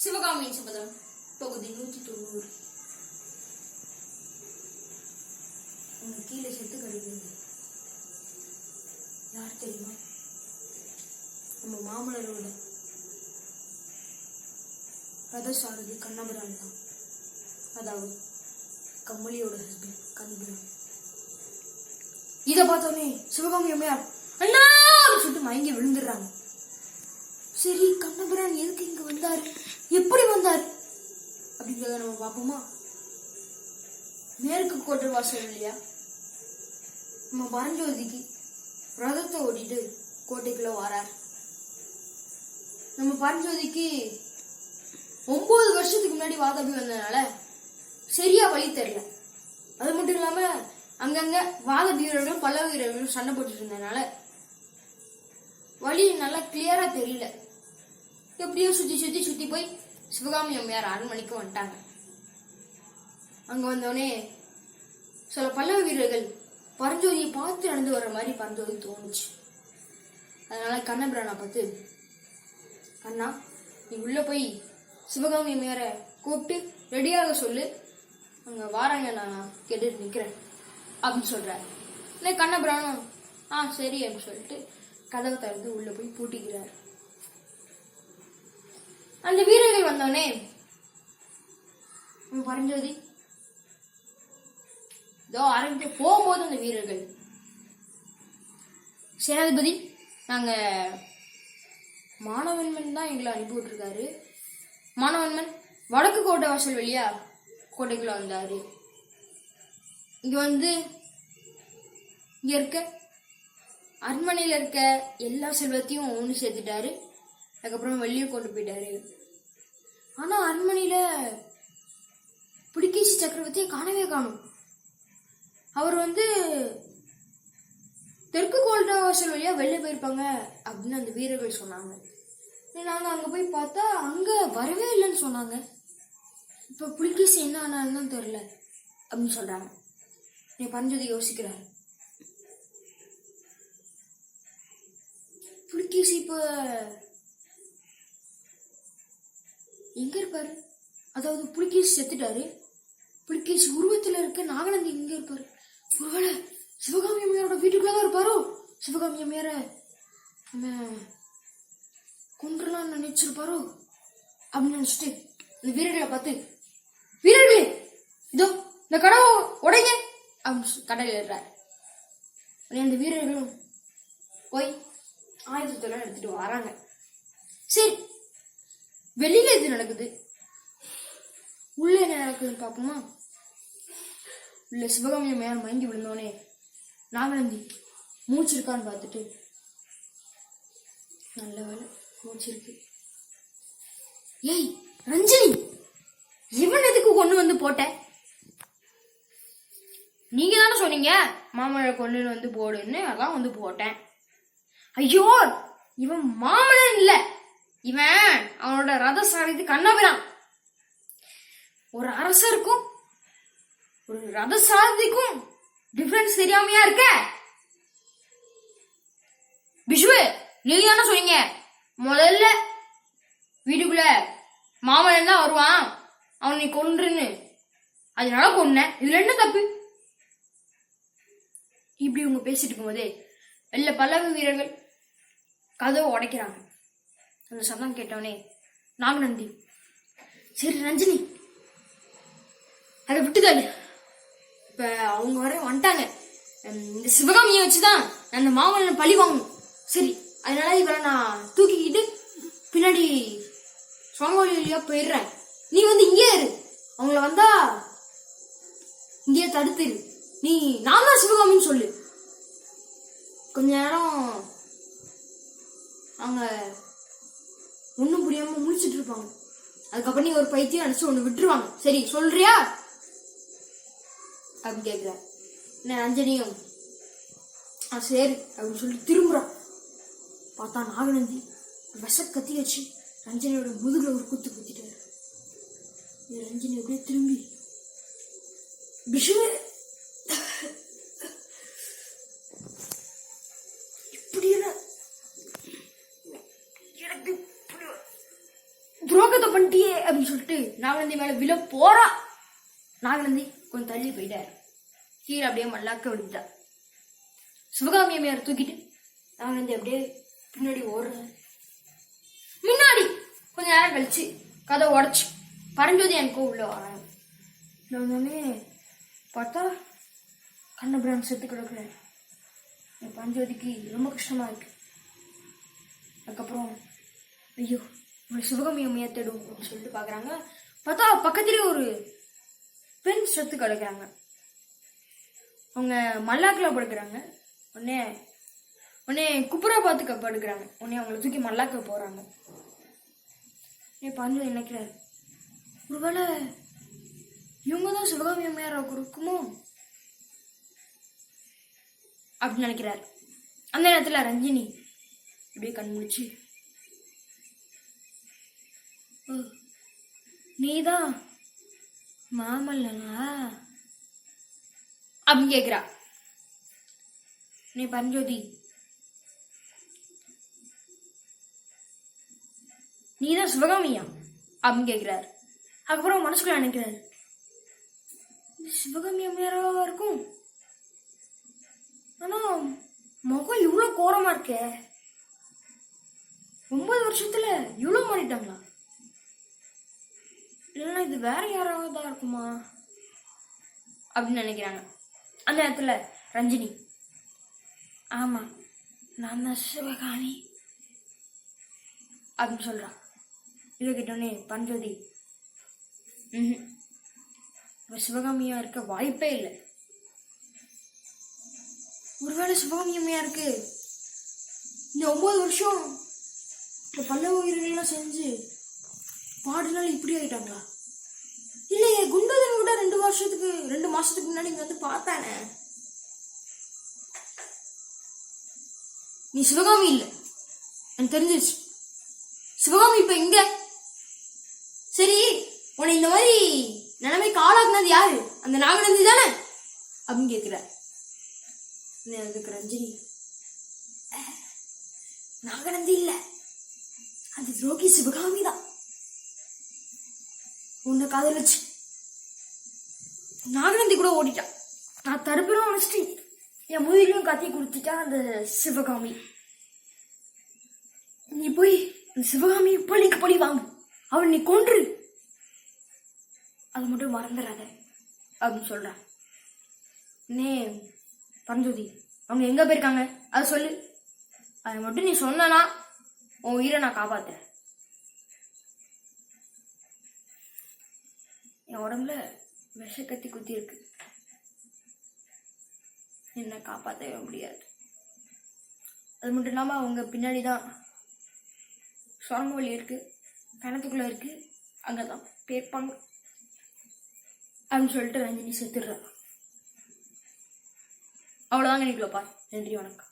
சிவகாமியின் சபதம். பகுதி நூத்தி தொண்ணூறு உங்க கீழே செத்து கழுவுங்க யார் தெரியுமா? நம்ம மாமனரோட ரதசாரதி கண்ணபுரான் தான். அதாவது கம்மலியோட ஹஸ்பண்ட் கண்ணபுரான். இதை பார்த்தோன்னே சிவகாமி அம்மையார் அண்ணா! அப்படின்னு சொல்லிட்டு மயங்கி விழுந்துடுறாங்க. சரி கண்ணபுரான் எதுக்கு இங்க வந்தாரு? எப்படி வந்தார்? அப்படிங்கிறத நம்ம பார்ப்போமா? மேற்கு கோட்டை வாசல் இல்லையா? நம்ம பரஞ்சோதிக்கு ரதத்தை ஓட்டிட்டு கோட்டைக்குள்ள வரார். நம்ம பரஞ்சோதிக்கு ஒன்பது வருஷத்துக்கு முன்னாடி வாதாபி வந்ததுனால சரியா வழி தெரியல. அது மட்டும் இல்லாம அங்கங்க வாத வீரர்களும் பல்லவ வீரர்களும் சண்டை போட்டுட்டு இருந்ததுனால வழி நல்லா கிளியரா தெரியல. எப்படியோ சுத்தி சுத்தி சுத்தி போய் சிவகாமி அம்மையார் அரண்மனைக்கு வந்துட்டாங்க. அங்க வந்தோடனே சில பல்லவ வீரர்கள் பரஞ்சோதியை பார்த்து நடந்து வர்ற மாதிரி பரஞ்சோதி தோணுச்சு. அதனால கண்ணபிரானா பார்த்து அண்ணா நீ உள்ள போய் சிவகாமி மேற கூப்பிட்டு ரெடியாக சொல்லு. அங்க வாராங்க நான் கேட்டுட்டு நிக்கிறேன் அப்படின்னு சொல்றாரு. இல்லை கண்ணபிரானும் ஆ சரி அப்படின்னு சொல்லிட்டு கதவை திறந்து உள்ள போய் பூட்டிக்கிறார். அந்த வீரர்கள் வந்தோடனே பரஞ்சோதி இதோ ஆரம்பிக்க போகும்போது அந்த வீரர்கள். சேனாதிபதி நாங்க மாணவன்மன் தான் எங்களை அனுப்பி விட்டுருக்காரு மாணவன்மன் வடக்கு கோட்டை வாசல் வழியா கோட்டைக்குள்ள வந்தாரு. இங்க வந்து இங்க இருக்க அரண்மனையில இருக்க எல்லா செல்வத்தையும் ஒன்று சேர்த்துட்டாரு. அதுக்கப்புறம் வெளியே கொண்டு போயிட்டாரு. ஆனா அரண்மனையில புலிகேசி சக்கரவர்த்தியை காணவே காணும். அவர் வந்து தெற்கு கோல்டா வாசல் வழியா வெளில போயிருப்பாங்க அப்படின்னு அந்த வீரர்கள் சொன்னாங்க. நாங்க அங்க போய் பார்த்தா அங்க வரவே இல்லைன்னு சொன்னாங்க. இப்ப புலிகேசி என்ன ஆனாலும் தெரியல அப்படின்னு சொல்றாங்க. நீ பரஞ்சதை யோசிக்கிறாரு புலிகேசி இப்போ எங்க இருப்பாரு? அதாவது புலிகேஷ் செத்துட்டாரு. புலிகேஷ் உருவத்துல இருக்க நாகநந்தி எங்க இருப்பாரு. ஒருவேளை சிவகாமி அம்மையாரோட வீட்டுக்குள்ளதான் இருப்பாரோ? சிவகாமி அம்மையார நம்ம கொன்றலாம் நினைச்சிருப்பாரோ? அப்படின்னு நினைச்சிட்டு இந்த வீரர்களை பார்த்து வீரர்களே இதோ இந்த கடவை உடைங்க! அப்படின்னு கடையில் ஏறாரு அந்த வீரர்களும் போய் ஆயுதத்தெல்லாம் எடுத்துட்டு வராங்க. சரி வெளியில இது நடக்குது. உள்ள என்ன நடக்குதுன்னு பார்ப்போமா? உள்ள சிவகாமி மேல மயங்கி விழுந்தோடனே நாகநந்தி மூச்சு இருக்கான்னு பார்த்துட்டு நல்ல வேலை மூச்சு இருக்கு. ஏய் ரஞ்சினி இவன் எதுக்கு கொண்டு வந்து போட்ட? நீங்க தானே சொன்னீங்க மாமழை கொண்டு வந்து போடுன்னு அதான் வந்து போட்டேன். ஐயோ இவன் மாமனன் இல்ல. இவன் அவனோட ரத சாரதி கண்ணபிரான். ஒரு அரசருக்கும் ஒரு ரத சாரதிக்கும் டிஃபரன்ஸ் தெரியாமையா இருக்க? பிஷ்வு நீங்க தானே சொன்னீங்க? முதல்ல வீட்டுக்குள்ள மாமன் தான் வருவான். அவன் நீ கொன்றுன்னு. அதனால கொன்ன. இதுல என்ன தப்பு? இப்படி இவங்க பேசிட்டு இருக்கும்போதே வெளில பல்லவ வீரர்கள் கதவை உடைக்கிறாங்க. அந்த சத்தம் கேட்டவனே நாகநந்தி சரி ரஞ்சினி. அதை விட்டுதாரு இப்ப அவங்க வர வந்துட்டாங்க. இந்த சிவகாமியை வச்சுதான் நான் அந்த மாமல்லனை பழி வாங்கணும். சரி அதனால இவரை நான் தூக்கிக்கிட்டு பின்னாடி சுவாமி வழியா போயிடுறேன். நீ வந்து இங்கே இரு. அவங்கள வந்தா இங்கேயே தடுத்துரு. நீ நான் தான் சிவகாமின்னு சொல்லு. கொஞ்ச நேரம் அவங்க முழிச்சிட்டு இருப்பாங்க அதுக்கப்புறம் நீ ஒரு பைத்தியம் அடிச்சு ஒன்று விட்டுருவாங்க. சரி சொல்றியா? அப்படின்னு கேட்குறாரு என்ன அஞ்சனியும் ஆ சரி அப்படின்னு சொல்லிட்டு திரும்புகிறான் பார்த்தா நாகநந்தி விஷ கத்தி வச்சு ரஞ்சனியோட முதுகில் ஒரு குத்து குத்திட்டாரு. ரஞ்சனி அப்படியே திரும்பி பிஷுவே துரோகத்தை பண்ணிட்டியே அப்படின்னு சொல்லிட்டு நாகநந்தி மேல விழ போறா. நாகநந்தி கொஞ்சம் தள்ளி போயிட்டாரு. கீழே அப்படியே மல்லாக்க விழுந்தா சிவகாமி அம்மையார் தூக்கிட்டு நாகநந்தி அப்படியே பின்னாடி ஓடுறாரு முன்னாடி கொஞ்ச நேரம் கழிச்சு கதை உடச்சு பரஞ்சோதி எனக்கும் உள்ள வராங்க. உள்ள பார்த்தா கண்ணபிரான் செத்து கிடக்குறாரு. என் பரஞ்சோதிக்கு ரொம்ப கஷ்டமா இருக்கு. அதுக்கப்புறம் ஐயோ உங்களை சிவகாமி அம்மையா தேடும் அப்படின்னு சொல்லிட்டு பார்க்குறாங்க பார்த்தா பக்கத்துலேயே ஒரு பெண் செத்து கிடக்குறாங்க அவங்க மல்லாக்கில் படுக்கிறாங்க. உடனே உடனே குப்புரா பார்த்து படுக்கிறாங்க. உடனே அவங்கள தூக்கி மல்லாக்க போகிறாங்க உடனே பாஞ்சு நினைக்கிறாரு ஒருவேளை இவங்க தான் சிவகாமி கொடுக்குமோ அப்படின்னு நினைக்கிறாரு. அந்த நேரத்தில் ரஞ்சினி அப்படியே கண் முடிச்சு நீதான் மாமல்லனா? அப்படின்னு கேக்குறா. நீ பரஞ்சோதி நீதான் சிவகாமியா? அப்படின்னு கேக்குறாரு. அதுக்கப்புறம் மனசுக்குள்ள நினைக்கிறாரு. சிவகாமி அம்மையாராவா இருக்கும்? ஆனா முகம் இவ்வளோ கோரமா இருக்கே. ஒன்பது வருஷத்துல இவ்வளோ மாறிட்டாங்களா? இல்லைன்னா இது வேற யாராவது தான் இருக்குமா? அப்படின்னு நினைக்கிறாங்க. அந்த நேரத்தில் ரஞ்சினி ஆமா நான் தான் சிவகாமி அப்படின்னு சொல்கிறான் இதை கிட்டோன்னே பஞ்சோதி ம் சிவகாமியா இருக்க வாய்ப்பே இல்லை. ஒருவேளை சிவகாமி இருக்கு. இந்த ஒன்பது வருஷம் இந்த பல்லவ உயிரினெல்லாம் செஞ்சு பாடுனால இப்படி ஆகிட்டாங்களா இல்லையே குண்டோதரன் கூட ரெண்டு வருஷத்துக்கு ரெண்டு மாசத்துக்கு முன்னாடி இங்க வந்து பார்த்தானே? நீ சிவகாமி இல்ல. எனக்கு தெரிஞ்சிருச்சு. சிவகாமி இப்ப இங்க. சரி உன்னை இந்த மாதிரி நிலைமைக்கு ஆளாக்குனது யாரு? அந்த நாகநந்தி தானே? அப்படின்னு கேக்குற அதுக்கு ரஞ்சினி. நாகநந்தி இல்ல. அது துரோகி சிவகாமி தான். உன்னை காதலிச்சு. நாகநந்தி கூட ஓடிட்டான் நான் தடுப்பிலும் நினைச்சிட்டு என் முயிலையும் கத்தி கொடுத்துட்டான் அந்த சிவகாமி. நீ போய் அந்த சிவகாமி பழிக்கு பழி வாங்கு. அவள் நீ கொன்று. அது மட்டும் மறந்துடாத அப்படின்னு சொல்றான் நே பரஞ்சோதி அவங்க எங்க போயிருக்காங்க? அதை சொல்லு. அதை மட்டும் நீ சொன்னனா உன் உயிரை நான் காப்பாத்துறேன். என் உடம்புல விஷ கத்தி குத்தி இருக்கு. என்னை காப்பாற்றவே முடியாது. அது மட்டும் இல்லாமல் அவங்க பின்னாடி தான் சுரங்க வழி இருக்கு கிணத்துக்குள்ளே இருக்கு அங்கே தான் பேப்பாங்க. அப்படின்னு சொல்லிட்டு ரஞ்சினி செத்துடுறா. அவ்வளோதாங்க நினைக்கலப்பா நன்றி வணக்கம்.